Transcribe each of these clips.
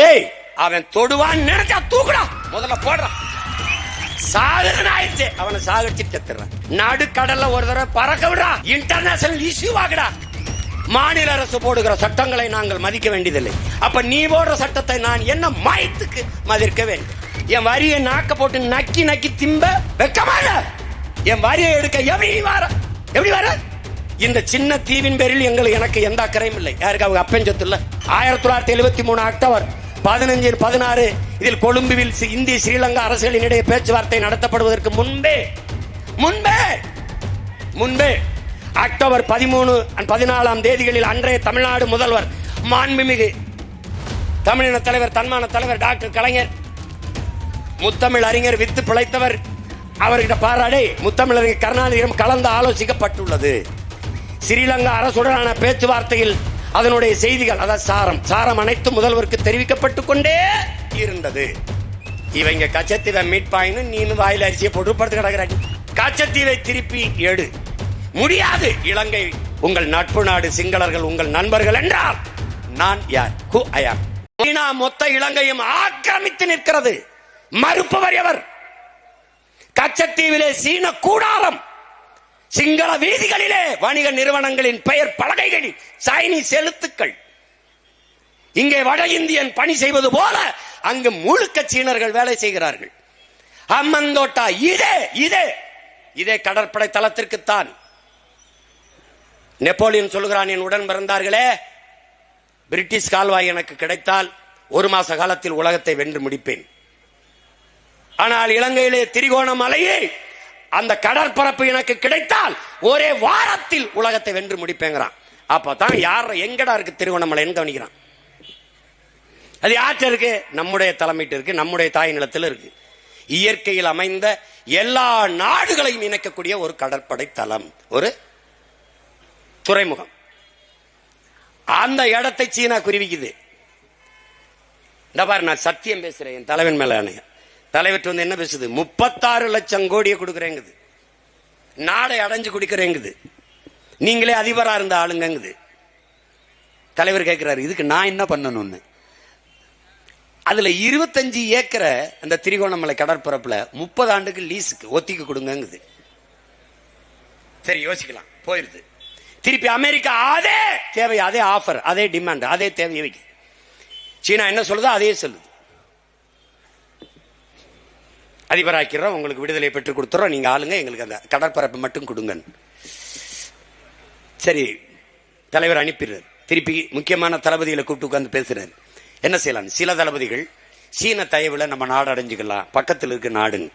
ஏய் அவன் தொடுவான்னு நினைச்சா தூக்குடா. முதல்ல போடுறான் சாகரன் ஆயிடுச்சு அவனை சாகடிச்சு செத்துறான் நடுக்கடல்ல ஒரு தடவை பறக்க விடா இன்டர்நேஷனல் இஷ்யூ ஆகுடா மாநில அரசு போடுகிற சட்டங்களை நாங்கள் மதிக்க வேண்டியதில்லை. அப்ப நீ போடுற சட்டத்தை நான் என்ன மயத்துக்கு மதிக்க வேண்டும்? என் வரியை நாக்க போட்டு நக்கி நக்கி திம்ப வெக்கமாக என் வரியை எடுக்க எப்படி வர? எப்படி வர? இந்த சின்ன தீவின் பேரில் எங்களுக்கு எனக்கு எந்த அக்கறையும் இல்லை. யாருக்கு? அவங்க அப்பன் சொத்து ஆயிரத்தி தொள்ளாயிரத்தி எழுபத்தி மூணு அக்டோபர். பதினஞ்சு பதினாறு. இதில் கொழும்புவில் இந்திய ஸ்ரீலங்கா அரசுகளினிடையே பேச்சுவார்த்தை நடத்தப்படுவதற்கு முன்பே முன்பே முன்பே அக்டோபர் பதிமூணு பதினாலாம் தேதிகளில் அன்றைய தமிழ்நாடு முதல்வர் மாண்புமிகு தமிழின தலைவர் தன்மான தலைவர் டாக்டர் கலைஞர் முத்தமிழ் அறிஞர் வித்து பிழைத்தவர் அவர்கிட்ட பாராடி முத்தமிழறிஞர் கருணாநிதியிடம் கலந்து ஆலோசிக்கப்பட்டுள்ளது. ஸ்ரீலங்கா அரசுடனான பேச்சுவார்த்தையில் அதனுடைய செய்திகள் அதாவது சாரம். சாரம் அனைத்து முதல்வருக்கு தெரிவிக்கப்பட்டு கொண்டே இருந்தது. இவங்க கச்சத்தீவை மீட்பாயின்னு நீனு வாயில அரிசியை போட்டு படுத்து கிடக்குறாங்க கச்சத்தீவை திருப்பி எடு. முடியாது. இலங்கை உங்கள் நட்பு நாடு சிங்களர்கள் உங்கள் நண்பர்கள் என்றால் நான் யார்? ஹூ ஐ ஆம் சீனா மொத்த இலங்கையும் ஆக்கிரமித்து நிற்கிறது. மறுப்பவர் எவர்? கச்சத்தீவிலே சீன கூடாரம். சிங்கள வீதிகளிலே வணிக நிறுவனங்களின் பெயர் பலகைகளில் சைனீஸ் எழுத்துக்கள். இங்கே வட இந்தியன் பணி செய்வது போல அங்கு முழுக்க சீனர்கள் வேலை செய்கிறார்கள். அம்மந்தோட்டா இதே இதே. இதே கடற்படை தளத்திற்குத்தான். நெப்போலியன் சொல்லுகிறான் என் உடன் பிறந்தார்களே பிரிட்டிஷ் கால்வாய் எனக்கு கிடைத்தால் ஒரு மாச காலத்தில் உலகத்தை வென்று முடிப்பேன். ஆனால் இலங்கையிலே திரிகோணமலையே அந்த கடற்பரப்பு எனக்கு கிடைத்தால் ஒரே வாரத்தில் உலகத்தை வென்று முடிப்பேங்கிறான். அப்பதான் யார் எங்கடா இருக்கு திருவண்ணாமலைன்னு கவனிக்கிறான். அது யார்கிட்ட இருக்கு? நம்முடைய தலைமையிட்டு இருக்கு நம்முடைய தாய் நிலத்தில் இருக்கு. இயற்கையில் அமைந்த எல்லா நாடுகளையும் இணைக்கக்கூடிய ஒரு கடற்படை தளம் ஒரு துறைமுகம். அந்த இடத்தை சீனா குருவிக்குது இந்த பாரு நான் சத்தியம் பேசுறேன் என் தலைவன் மேல அணைய. தலைவர் வந்து என்ன பேசுது? முப்பத்தாறு லட்சம் கோடியை கொடுக்குறேங்குது. நாடை அடைஞ்சு குடிக்கிறேங்குது. நீங்களே அதிபராக இருந்த ஆளுங்கங்குது. தலைவர் கேட்கிறாரு இதுக்கு நான் என்ன பண்ணணும்னு? அதில் இருபத்தஞ்சு ஏக்கரை அந்த திரிகோணமலை கடற்பரப்பில் முப்பது ஆண்டுக்கு லீஸுக்கு ஒத்திக்கு கொடுங்கங்குது. சரி யோசிக்கலாம். போயிருது. திருப்பி அமெரிக்கா அதே தேவை அதே ஆஃபர் அதே டிமாண்ட் அதே தேவையை வைக்குது. சீனா என்ன சொல்லுதோ அதே சொல்லுது. அதிபராக்கிறோம் உங்களுக்கு விடுதலை பெற்றுக் கொடுத்துறோம். நீங்க ஆளுங்க எங்களுக்கு அந்த கடற்பரப்பு மட்டும் கொடுங்க சரி தலைவர் அனுப்பிடுறார். திருப்பி முக்கியமான தளபதிகளை கூப்பிட்டு உட்கார்ந்து பேசுறாரு. என்ன செய்யலாம்? சில தளபதிகள் சீன தயவுல நம்ம நாடு அடைஞ்சுக்கலாம். பக்கத்தில் இருக்க நாடுங்க.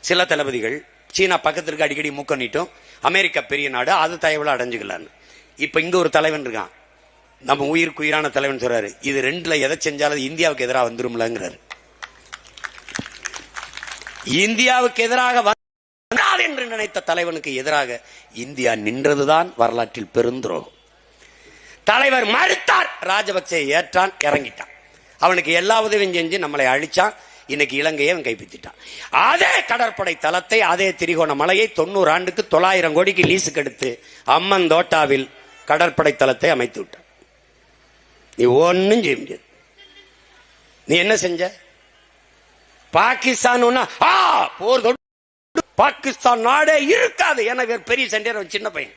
சில தளபதிகள் சீனா பக்கத்தில் இருக்க அடிக்கடி மூக்கணிட்டோம் அமெரிக்கா பெரிய நாடு அது தயவுல அடைஞ்சுக்கலான்னு இப்போ இங்க ஒரு தலைவன் இருக்கான். நம்ம உயிருக்கு உயிரான தலைவன் சொல்றாரு. இது ரெண்டுல எதை செஞ்சாலும் இந்தியாவுக்கு எதிராக வந்துரும்லங்கிறாரு. இந்தியாவுக்கு எதிராக வந்தால் என்று நினைத்த தலைவனுக்கு எதிராக இந்தியா நின்றதுதான் வரலாற்றில் பெருந்துரோகம் தலைவர் மறுத்தார் ராஜபக்சே ஏற்றான் இறங்கிட்டான். அவனுக்கு எல்லா உதவியும் செஞ்சு நம்மளை அழிச்சான். இன்னைக்கு இலங்கையை அவன் கைப்பற்றிட்டான். அதே கடற்படை தளத்தை அதே திரிகோணமலையை தொண்ணூறு ஆண்டுக்கு தொள்ளாயிரம் கோடிக்கு லீஸுக்கு எடுத்து அம்மன் தோட்டாவில் கடற்படை தளத்தை அமைத்து விட்டான். நீ ஒன்னும் செய்ய முடியாது. நீ என்ன செஞ்ச? பாகிஸ்தான் ஆ போர் தொடு. பாகிஸ்தான் நாடே இருக்காது. என பெரிய சண்டையர் சின்ன பையன்.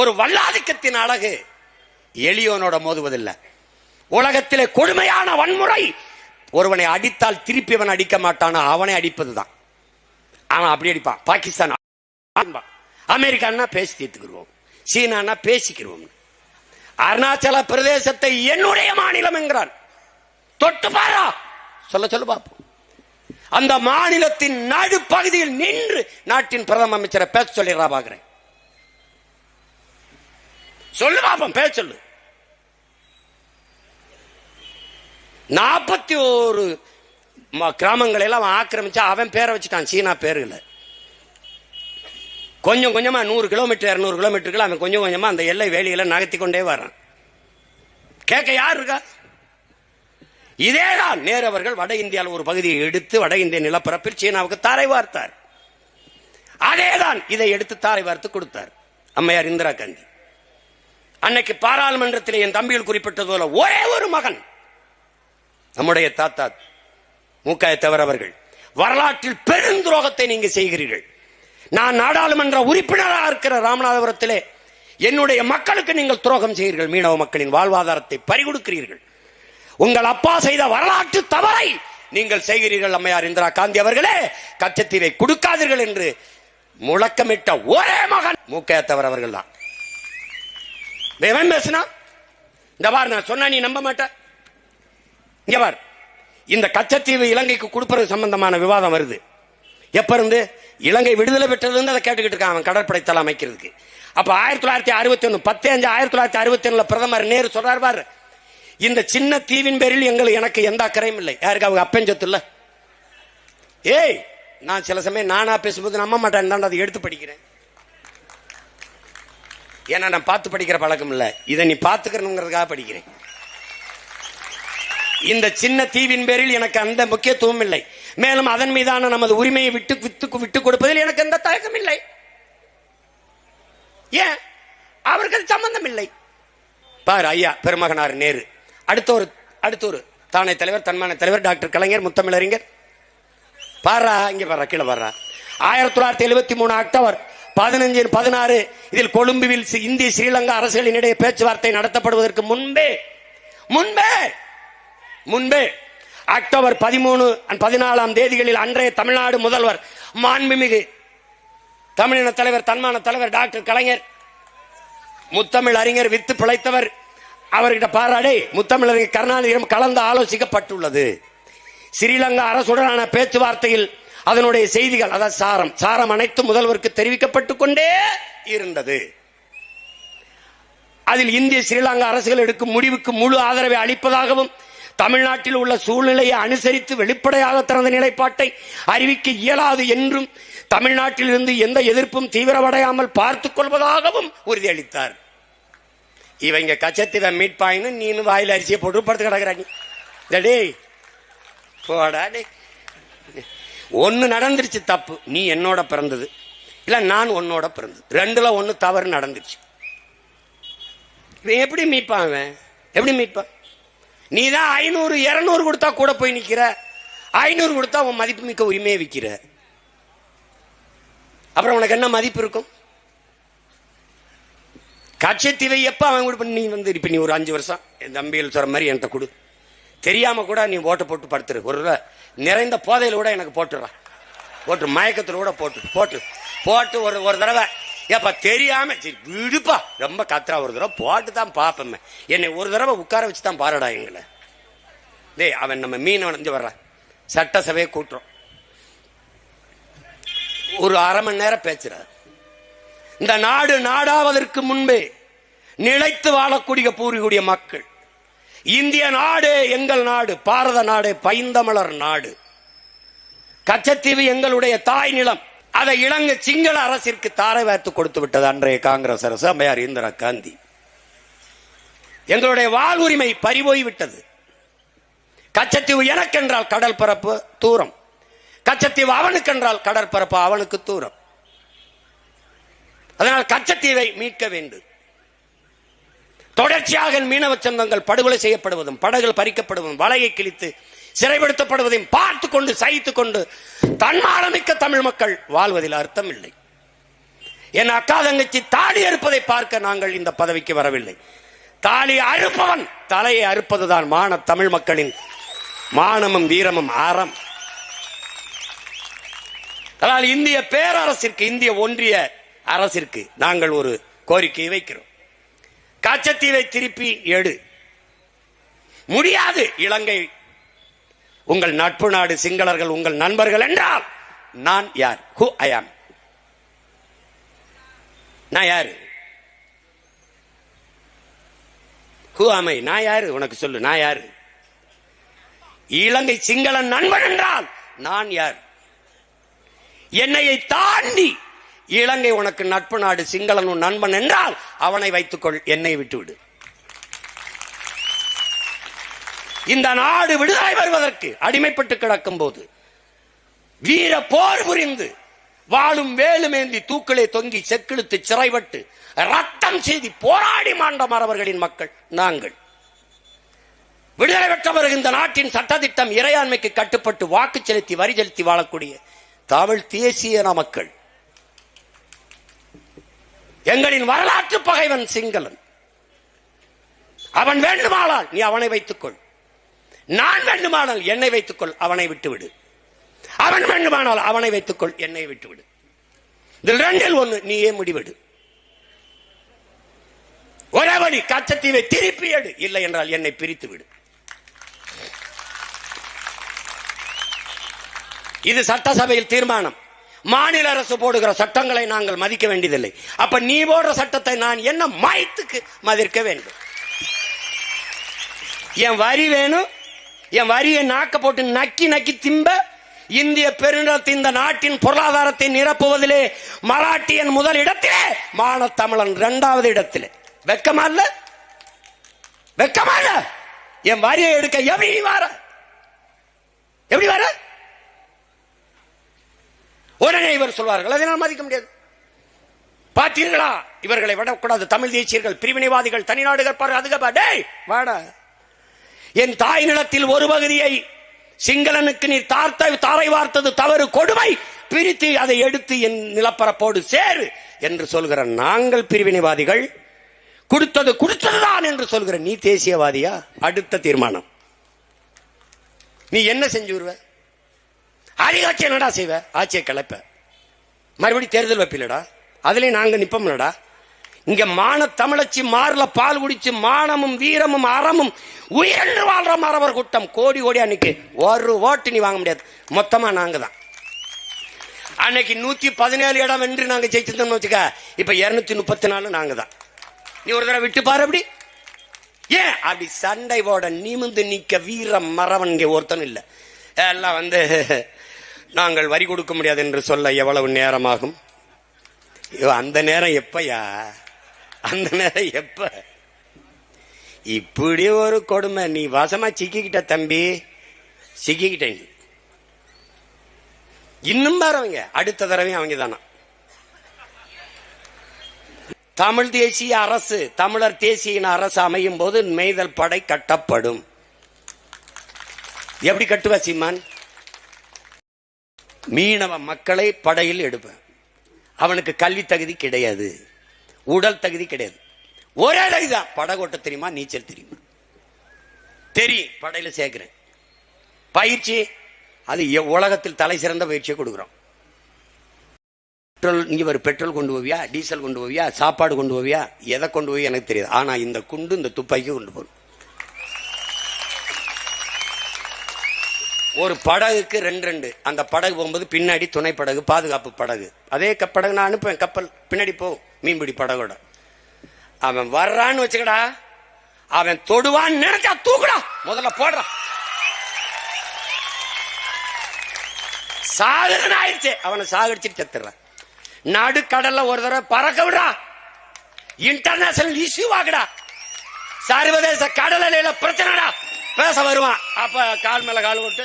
ஒரு வல்லாதிக்கத்தின் அழகு எளியோனோட மோதுவதில்லை. உலகத்திலே கொடுமையான வன்முறை ஒருவனை அடித்தால் திருப்பி அவன் அடிக்க மாட்டானா? அவனை அடிப்பதுதான். அவன் அப்படி அடிப்பான். பாகிஸ்தான் அமெரிக்கான்னா பேசி தீர்த்துக்கிடுவோம் சீனான்னா பேசிக்கிடுவோம் அருணாச்சல பிரதேசத்தை என்னுடைய மாநிலம் என்கிறான். தொட்டு பாரா! சொல்ல சொல்லு பாப்போம். அந்த மாநிலத்தின் நடுப்பகுதியில் நின்று நாட்டின் பிரதம அமைச்சரை பேச சொல்லிடுறா பாக்குறேன். சொல்லு பாப்போம் பேச சொல்லு. நாற்பத்தி ஒரு கிராமங்களை எல்லாம் அவன் ஆக்கிரமிச்சா அவன் பேரை வச்சுட்டான் சீனா பேருல கொஞ்சம் கொஞ்சமா நூறு கிலோமீட்டர் இரநூறு கிலோமீட்டருக்கு அவன் கொஞ்சம் கொஞ்சமா அந்த எல்லை வேலிகளை நகர்த்தி கொண்டே வரான் கேட்க யார் இருக்கா? இதேதான் நேரு அவர்கள் வட இந்தியாவில் ஒரு பகுதியை எடுத்து வட இந்திய நிலப்பரப்பில் சீனாவுக்கு தாரை வார்த்தார். அதேதான் இதை எடுத்து தாரை வார்த்து கொடுத்தார். அம்மையார் இந்திரா காந்தி. அன்னைக்கு பாராளுமன்றத்தில் என் தம்பிகள் குறிப்பிட்டது போல ஒரே ஒரு மகன் நம்முடைய தாத்தா மூக்காயத்தவர் அவர்கள். வரலாற்றில் பெருந்துரோகத்தை நீங்க செய்கிறீர்கள். நான் நாடாளுமன்ற உறுப்பினராக இருக்கிற ராமநாதபுரத்திலே என்னுடைய மக்களுக்கு நீங்கள் துரோகம் செய்கிறீர்கள். மீனவ மக்களின் வாழ்வாதாரத்தை பறிகொடுக்கிறீர்கள். உங்கள் அப்பா செய்த வரலாற்று தவறை நீங்கள் செய்கிறீர்கள் அம்மையார் இந்திரா காந்தி அவர்களே. கச்சத்தீவை கொடுக்காதீர்கள் என்று முழக்கமிட்ட ஒரே மகன் மூக்கையத்தவர் அவர்கள் தான் பேசினா இந்த பார் நான் சொன்னா நீ நம்ப மாட்ட. இங்க பார் இந்த கச்சத்தீவு இலங்கைக்கு கொடுப்பது சம்பந்தமான விவாதம் வருது. எப்ப இருந்து? இலங்கை விடுதலை பெற்றதுல அதை கேட்டுக்கிட்டு இருக்கான் அவன் கடற்படை தலை அமைக்கிறதுக்கு. அப்ப ஆயிரத்தி தொள்ளாயிரத்தி அறுபத்தி ஒண்ணு பத்து அஞ்சு ஆயிரத்தி தொள்ளாயிரத்தி அறுபத்தி ஒண்ணுல பிரதமர் நேரு சொல்றாரு பாரு. இந்த சின்ன தீவின் பேரில் எங்களை எனக்கு எந்த அக்கறையும் இல்லை. யாருக்கு? அவங்க அப்பன் சொத்து ஏய் நான் சில சமயம் நானா பேசும்போது நம்ப மாட்டேன் தான் அதை எடுத்து படிக்கிறேன். ஏன்னா நான் பார்த்து படிக்கிற பழக்கம் இல்ல. இதை நீ பார்த்துக்கணுங்கிறதுக்காக படிக்கிறேன். இந்த சின்ன தீவின் பேரில் எனக்கு அந்த முக்கியத்துவம் இல்லை. மேலும் அதன் மீதான நமது உரிமையை விட்டு வித்து விட்டு கொடுப்பதில் எனக்கு எந்த தயக்கம் இல்லை. ஏன்? அவருக்கு அது சம்பந்தம் இல்லை. பாரு ஐயா பெருமகனார் நேரு. அடுத்த ஒரு அடுத்த ஒரு. தானே தலைவர் தன்மான தலைவர் டாக்டர் கலைஞர் முத்தமிழறிஞர். பாடுறா இங்க பாரா கீழே பாடுறா ஆயிரத்தி தொள்ளாயிரத்தி எழுபத்தி மூணு அக்டோபர் பதினஞ்சு பதினாறு இதில் கொழும்புவில் சி- இந்திய ஸ்ரீலங்கா அரசுகளினிடையே பேச்சுவார்த்தை நடத்தப்படுவதற்கு முன்பே முன்பே முன்பே அக்டோபர் பதிமூணு பதினாலாம் தேதிகளில் அன்றைய தமிழ்நாடு முதல்வர் மாண்புமிகு தமிழின தலைவர் தன்மான தலைவர் டாக்டர் கலைஞர் முத்தமிழ் அறிஞர் வித்து பிழைத்தவர் அவர்கிட்ட பாராடே முத்தமிழர் கருணாநிதியிடம் கலந்து ஆலோசிக்கப்பட்டுள்ளது. ஸ்ரீலங்கா அரசுடனான பேச்சுவார்த்தையில் அதனுடைய செய்திகள் அதாவது சாரம். சாரம் அனைத்தும் முதல்வருக்கு தெரிவிக்கப்பட்டுக் கொண்டே இருந்தது. அதில் இந்திய ஸ்ரீலங்கா அரசுகள் எடுக்கும் முடிவுக்கு முழு ஆதரவை அளிப்பதாகவும் தமிழ்நாட்டில் உள்ள சூழ்நிலையை அனுசரித்து வெளிப்படையாக தனது நிலைப்பாட்டை அறிவிக்க இயலாது என்றும் தமிழ்நாட்டில் இருந்து எந்த எதிர்ப்பும் தீவிரமடையாமல் பார்த்துக் கொள்வதாகவும் உறுதியளித்தார். இவங்க கச்சத்தீவை மீட் பாயின்னு நீனு வாயில் அரிசியை போட்டு படுத்து கிடக்குறாங்க. டே டேய் போடா டே ஒன்று நடந்துருச்சு தப்பு. நீ என்னோட பிறந்தது. இல்லை நான் உன்னோட பிறந்தது. ரெண்டுல ஒன்று தவறு நடந்துருச்சு. இவன் எப்படி மீட்பான் அவன்? எப்படி மீட்பான் நீ தான் ஐநூறு இரநூறு கொடுத்தா கூட போய் நிற்கிற ஐநூறு கொடுத்தா உன் மதிப்பு மிக்க உரிமையை விற்கிற அப்புறம் உனக்கு என்ன மதிப்பு இருக்கும்? கட்சத்திலே எப்ப அவன் கூட நீ வந்து இப்ப நீ ஒரு அஞ்சு வருஷம் என் தம்பிகள் சொல்கிற மாதிரி என்கிட்ட கொடு. தெரியாம கூட நீ ஓட்ட போட்டு படுத்துரு. ஒரு தடவை நிறைந்த போதையில கூட எனக்கு போட்டுடுறான் போட்டு மயக்கத்துல கூட போட்டு போட்டு போட்டு ஒரு ஒரு தடவை. ஏப்பா தெரியாம சரி விடுப்பா. ரொம்ப கத்துறா. ஒரு தடவை போட்டு தான் பார்ப்பேன். என்னை ஒரு தடவை உட்கார வச்சு தான் பாருடா எங்களை. டேய் அவன் நம்ம மீன் வந்து வர்றான் சட்டசபையை கூட்டுறோம். ஒரு அரை மணி நேரம் பேசுறார் இந்த நாடு நாடாவதற்கு முன்பே நிலைத்து வாழக்கூடிய பூர்வீகுடைய மக்கள். இந்திய நாடு எங்கள் நாடு பாரத நாடு பைந்தமலர் நாடு. கச்சத்தீவு எங்களுடைய தாய் நிலம். அதை இலங்கை சிங்கள அரசிற்கு தாரை வார்த்து கொடுத்து விட்டது அன்றைய காங்கிரஸ் அரசு அம்மையார் இந்திரா காந்தி. எங்களுடைய வாழ்வுரிமை பறிபோய்விட்டது பறிபோய் விட்டது. கச்சத்தீவு எனக்கென்றால் கடல் பரப்பு தூரம். கச்சத்தீவு அவனுக்கென்றால் கடற்பரப்பு அவனுக்கு தூரம். அதனால் கச்சத்தீவை மீட்க வேண்டும். தொடர்ச்சியாக மீனவ சங்கங்கள் படுகொலை செய்யப்படுவதும் படகுகள் பறிக்கப்படுவதும் வலையை கிழித்து சிறைப்படுத்தப்படுவதையும் பார்த்து கொண்டு சகித்துக் கொண்டு தன்மானமிக்க தமிழ் மக்கள் வாழ்வதில் அர்த்தம் இல்லை என் அக்கா தங்கச்சி தாலி அறுப்பதை பார்க்க நாங்கள் இந்த பதவிக்கு வரவில்லை. தாலி அறுப்பவன் தலையை அறுப்பதுதான் மான தமிழ் மக்களின் மானமும் வீரமும் அறம் அதனால் இந்திய பேரரசிற்கு இந்திய ஒன்றிய அரசிற்கு நாங்கள் ஒரு கோரிக்கையை வைக்கிறோம். காச்சத்தீவை திருப்பி எடு. முடியாது இலங்கை. உங்கள் நட்பு நாடு சிங்களர்கள் உங்கள் நண்பர்கள் என்றால் நான் யார்? ஹூ ஐ ஆம் நான் யாரு? ஹூ அமை நான் யாரு? உனக்கு சொல்லு நான் யாரு? இலங்கை சிங்கள நண்பன் என்றால் நான் யார்? என்னையை தாண்டி இலங்கை உனக்கு நட்பு நாடு சிங்களன் உன் நண்பன் என்றால் அவனை வைத்துக்கொள் என்னை விட்டுவிடு. இந்த நாடு விடுதலை வருவதற்கு அடிமைப்பட்டு கிடக்கும் போது வீர போர் புரிந்து வாழும் வேலுமேந்தி தூக்களை தொங்கி செக்கிழுத்து சிறைபட்டு ரத்தம் செய்தி போராடி மாண்ட மறவர்களின் மக்கள் நாங்கள். விடுதலை பெற்ற பிறகு இந்த நாட்டின் சட்டத்திட்டம் இறையாண்மைக்கு கட்டுப்பட்டு வாக்கு செலுத்தி வரி செலுத்தி வாழக்கூடிய தமிழ் தேசிய மக்கள். எங்களின் வரலாற்று பகைவன் சிங்களன். அவன் வேண்டுமானால் நீ அவனை வைத்துக்கொள். நான் வேண்டுமானால் என்னை வைத்துக்கொள் அவனை விட்டுவிடு. அவன் வேண்டுமானால் அவனை வைத்துக்கொள் என்னை விட்டுவிடு. இதில் ரெண்டில் ஒன்று நீயே முடிவெடு. ஒரே வழி கச்சத்தீவை திருப்பி எடு. இல்லை என்றால் என்னை பிரித்து விடு இது சட்டசபையில் தீர்மானம். மாநில அரசு போடுகிற சட்டங்களை நாங்கள் மதிக்க வேண்டியதில்லை. அப்ப நீ போடுற சட்டத்தை நான் என்ன மாயத்துக்கு மதிக்க வேண்டும்? என் வரி வேணும். என் வரியை நாக்க போட்டு நக்கி நக்கி திம்ப இந்திய பெருநிலத்தின் இந்த நாட்டின் பொருளாதாரத்தை நிரப்புவதிலே மராட்டியன் முதல் இடத்திலே மானத்தமிழன் இரண்டாவது இடத்திலே. வெக்கமா இல்ல? வெக்கமா இல்ல? என் வரியை எடுக்க எப்படி வார? வர எப்படி வர? உடனே இவர் சொல்வார்கள். அதை நான் மதிக்க முடியாது. பார்த்தீர்களா? இவர்களை விடக்கூடாது. தமிழ் தேசியர்கள் பிரிவினைவாதிகள் தனிநாடுகள் பாரு அதுக்கு டேய் வாடா. என் தாய் நிலத்தில் ஒரு பகுதியை சிங்களனுக்கு நீ தார்த்த தாரை வார்த்தது தவறு கொடுமை. பிரித்து அதை எடுத்து என் நிலப்பரப்போடு சேரு என்று சொல்கிற நாங்கள் பிரிவினைவாதிகள் கொடுத்தது கொடுத்ததுதான் என்று சொல்கிற நீ தேசியவாதியா? அடுத்த தீர்மானம். நீ என்ன செஞ்சு வருவ அதிகாட்சி என்னடா செய்வ? ஆட்சியை கிளப்ப மறுபடியும் தேர்தல் வைப்பில்லடா? அதுலயும் நாங்க நிப்போம்லடா? இங்க மான தமிழச்சி மாறல பால் குடிச்சு மானமும் வீரமும் அறமும் உயர்ந்து வாழ்ற மரவர் கூட்டம். கோடி கோடி அன்னைக்கு ஒரு ஓட்டு நீ வாங்க முடியாது. மொத்தமா நாங்க தான் அன்னைக்கு நூத்தி பதினேழு இடம் வென்று நாங்க ஜெயிச்சிருந்தோம்னு வச்சுக்க இப்ப இருநூத்தி முப்பத்தி நாலு நாங்க தான் நீ ஒரு தடவை விட்டு பாரு அப்படி. ஏன்? அப்படி சண்டை போட நிமிந்து நிக்க வீரம் மறவன் இங்க ஒருத்தன் இல்ல. எல்லாம் வந்து நாங்கள் வரி கொடுக்க முடியாது என்று சொல்ல எவ்வளவு நேரமாகும்? ஐயோ, அந்த நேரம் எப்பயா? அந்த நேரம் எப்ப? இப்படி ஒரு கொடுமை. நீ வசமா சிக்கிக்கிட்ட தம்பி. சிக்கிக்கிட்ட நீ இன்னும் பாருவங்க அடுத்த தடவையும் அவங்க தானா. தமிழ் தேசிய அரசு தமிழர் தேசிய அரசு அமையும் போது மெய்தல் படை கட்டப்படும். எப்படி கட்டுவா சீமான்? மீனவ மக்களை படையில் எடுப்பேன். அவனுக்கு கல்வி தகுதி கிடையாது. உடல் தகுதி கிடையாது. ஒரே தகுதிதான். படகோட்ட தெரியுமா? நீச்சல் தெரியுமா? தெரியும். படையில சேர்க்கிறேன். பயிற்சி அது எ- உலகத்தில் தலை சிறந்த பயிற்சியை கொடுக்குறோம். பெட்ரோல் இங்கே ஒரு பெட்ரோல் கொண்டு போவியா? டீசல் கொண்டு போவியா? சாப்பாடு கொண்டு போவியா? எதை கொண்டு போய் எனக்கு தெரியாது. ஆனால் இந்த குண்டு இந்த துப்பாக்கி கொண்டு போகணும். ஒரு படகுக்கு ரெண்டு ரெண்டு. அந்த படகு போகும்போது பின்னாடி துணை படகு பாதுகாப்பு படகு. அதே கப்படகு படகு நான் அனுப்புவேன். கப்பல் பின்னாடி போ மீன்பிடி படகோட. அவன் வர்றான்னு வச்சுக்கடா. அவன் தொடுவான்னு நினைச்சா தூக்குடா. முதல்ல போடுறான் சாகுறன்னு ஆயிடுச்சு. அவனை சாகடிச்சிட்டு செத்துறான் நடுக்கடல்ல ஒரு தடவை பறக்க விடா இன்டர்நேஷனல் இஷ்யூ ஆகுடா. சர்வதேச கடல் பிரச்சனைடா. பேச வருவான். அப்ப கால் மேல கால் விட்டு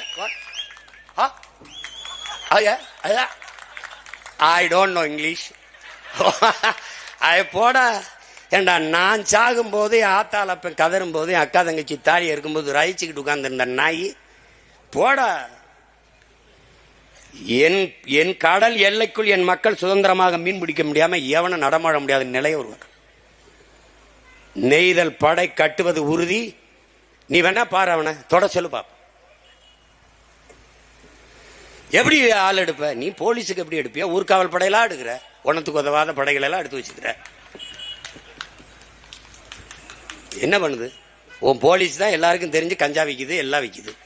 I don't know English I போடா. ஏண்டா நான் சாகும் போது என் ஆத்தால அப்ப கதறும் போது என் அக்கா தங்கச்சி தாலி இருக்கும்போது ரயிச்சுக்கிட்டு உட்கார்ந்துருந்த நாய் போடா. என் என் கடல் எல்லைக்குள் என் மக்கள் சுதந்திரமாக மீன் பிடிக்க முடியாம எவனும் நடமாட முடியாத நிலை வருவார் நெய்தல் படை கட்டுவது உறுதி. நீ வேணா பாரு அவனை. தொட சொல்லு பாப்ப. எப்படி ஆள் எடுப்ப? நீ போலீஸுக்கு எப்படி எடுப்பியா? ஊர்காவல் படையெல்லாம் எடுக்கிற. உனத்துக்கு உதவாத படைகள் எல்லாம் எடுத்து வச்சுக்கிற. என்ன பண்ணுது? உன் போலீஸ் தான் எல்லாருக்கும் தெரிஞ்சு கஞ்சா விக்குது எல்லாம் விக்குது.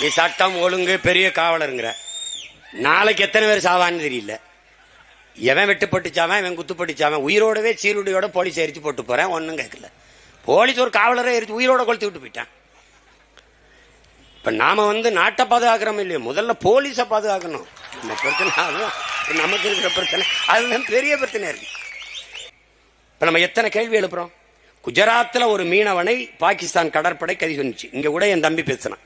நீ சட்டம் ஒழுங்கு பெரிய காவலருங்கிற. நாளைக்கு எத்தனை பேர் சாவான்னு தெரியல. எவன் வெட்டுப்பட்டுச்சாவன் இவன் குத்துப்பட்டுச்சாவன் உயிரோடவே சீருடையோட போலீஸ் எரிச்சு போட்டு போறேன் ஒன்றும் கேட்கல. போலீஸ் ஒரு காவலரை எரிச்சு உயிரோட கொளுத்து விட்டு போயிட்டான். இப்ப நாம வந்து நாட்டை பாதுகாக்கிறோம் இல்லையோ? முதல்ல போலீஸை பாதுகாக்கணும். நம்ம பிரச்சனை அதுதான். நமக்கு இருக்கிற பிரச்சனை. அதுதான் பெரிய பிரச்சனை இருக்கு. இப்ப நம்ம எத்தனை கேள்வி எழுப்புறோம்? குஜராத்தில் ஒரு மீனவனை பாகிஸ்தான் கடற்படை கைது சொன்னிச்சு இங்க கூட என் தம்பி பேசினான்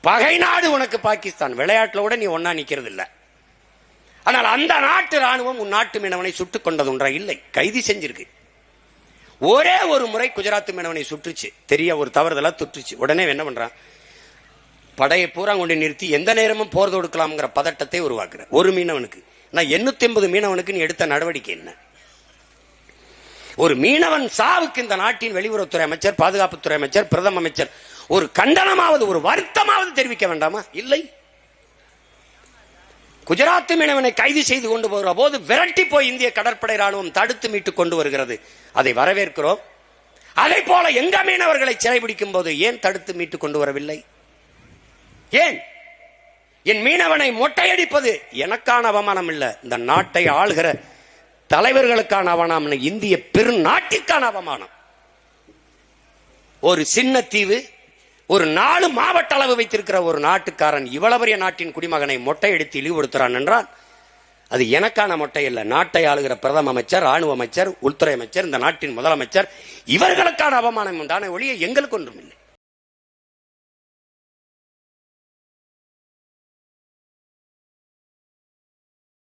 பகை நாடு உனக்கு பாகிஸ்தான். விளையாட்டுல கூட நீ ஒன்னா நிற்கிறது இல்லை ஆனால் அந்த நாட்டு ராணுவம் உன் நாட்டு மீனவனை சுட்டுக் கொண்டது ஒன்றா இல்லை. கைது செஞ்சிருக்கு. ஒரே ஒரு முறை குஜராத் மீனவனை சுட்டுச்சு தெரிய ஒரு தவறுதலா துட்டுச்சு உடனே என்ன பண்றான்? படையை பூரா கொண்டு நிறுத்தி எந்த நேரமும் போர் தொடுக்கலாம்ங்கிற பதட்டத்தை உருவாக்குற. ஒரு மீனவனுக்கு. நான் எண்ணூத்தி ஐம்பது மீனவனுக்கு நீ எடுத்த நடவடிக்கை என்ன? ஒரு மீனவன் சாவுக்கு இந்த நாட்டின் வெளியுறவுத்துறை அமைச்சர் பாதுகாப்புத்துறை அமைச்சர் பிரதம அமைச்சர் ஒரு கண்டனமாவது ஒரு வருத்தமாவது தெரிவிக்க வேண்டாமா? இல்லை. குஜராத் மீனவனை கைது செய்து கொண்டு போகிற போது விரட்டி போய் இந்திய கடற்படை ராணுவம் தடுத்து மீட்டு கொண்டு வருகிறது. அதை வரவேற்கிறோம். அதை போல எங்க மீனவர்களை சிறைபிடிக்கும் போது ஏன் தடுத்து மீட்டு கொண்டு வரவில்லை? ஏன்? என் மீனவனை மொட்டையடிப்பது எனக்கான அவமானம் இல்லை. இந்த நாட்டை ஆளுகிற தலைவர்களுக்கான அவமானம் இந்திய பெருநாட்டிற்கான அவமானம். ஒரு சின்ன தீவு ஒரு நாலு மாவட்ட அளவு வைத்திருக்கிற ஒரு நாட்டுக்காரன் இவ்வளவு பெரிய நாட்டின் குடிமகனை மொட்டையடித்து இழிவுபடுத்துறான் என்றால் அது எனக்கான மொட்டை இல்லை நாட்டை ஆளுகிற பிரதம அமைச்சர் ராணுவ அமைச்சர் உள்துறை அமைச்சர் இந்த நாட்டின் முதலமைச்சர் இவர்களுக்கான அவமானம் தானே ஒழிய எங்களுக்கு ஒன்றும் இல்லை.